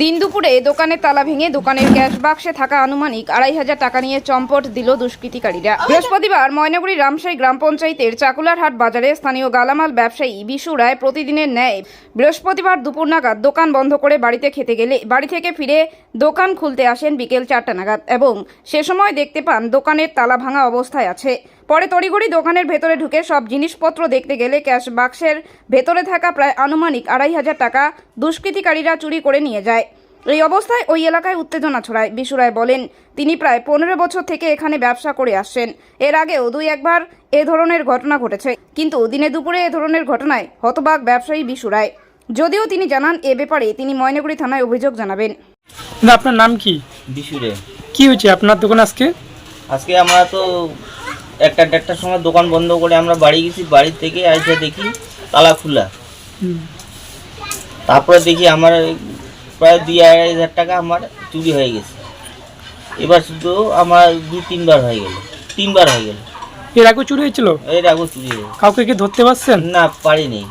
দিন দুপুরে দোকানের তালা ভেঙে দোকানের ক্যাশ বাক্সে থাকা আনুমানিক আড়াই হাজার টাকা নিয়ে চম্পট দিল দুষ্কৃতিকারীরা। বৃহস্পতিবার ময়নাগুড়ি রামশাই গ্রাম পঞ্চায়েতের চাকুলারহাট বাজারে স্থানীয় গালামাল ব্যবসায়ী বিশু রায় প্রতিদিনের ন্যায় বৃহস্পতিবার দুপুর নাগাদ দোকান বন্ধ করে বাড়িতে খেতে গেলে বাড়ি থেকে ফিরে দোকান খুলতে আসেন বিকেল চারটা নাগাদ এবং সে সময় দেখতে পান দোকানের তালা ভাঙা অবস্থায় আছে। পরে তড়িঘড়ি দোকানের ভেতরে ঢুকে সব জিনিসপত্র দেখতে গেলে ক্যাশ বাক্সের ভেতরে থাকা প্রায় আনুমানিক আড়াই হাজার টাকা দুষ্কৃতিকারীরা চুরি করে নিয়ে যায়। এই অবস্থায় ওই এলাকায় উত্তেজনা ছড়ায়। বিশুরায় বলেন তিনি প্রায় পনেরো বছর থেকে এখানে ব্যবসা করে আসছেন। এর আগেও দুই একবার এ ধরনের ঘটনা ঘটেছে। কিন্তু দিনে দুপুরে এ ধরনের ঘটনায় হতবাক ব্যবসায়ী বিশুরায় যদিও তিনি জানান এ ব্যাপারে তিনি ময়নাগুড়ি থানায় অভিযোগ জানাবেন। আপনার নাম কি? বিশুরে কি হয়েছে? আপনার দোকান আজকে? আজকে আমরা তো একটা দেড়টার সময় দোকান বন্ধ করে আমরা বাড়ি গেছি বাড়ি থেকে এসে দেখি তালা খোলা। তারপরে দেখি আমার প্রায় দুই আড়াই হাজার টাকা আমার চুরি হয়ে গেছে। এবার শুধু আমার দু তিনবার হয়ে গেল তিনবার হয়ে গেল। এর আগে চুরি হয়েছিল? এর আগে চুরি হয়ে গেছে। কাউকে কি ধরতে পারছেন? না পারিনি।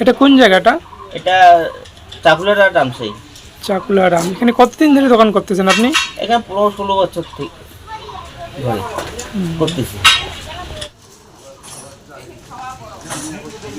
এটা কোন জায়গাটা? এটা চাকুলেরা রামসাই। চাকুলারাম এখানে কতদিন ধরে দোকান করতেছেন আপনি? এখানে পনেরো ষোলো বছর থেকে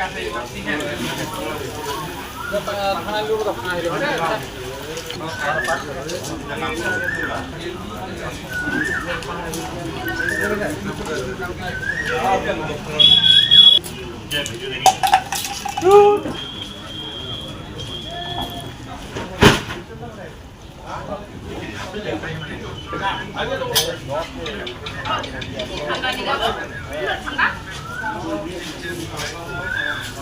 ধরে করতেছি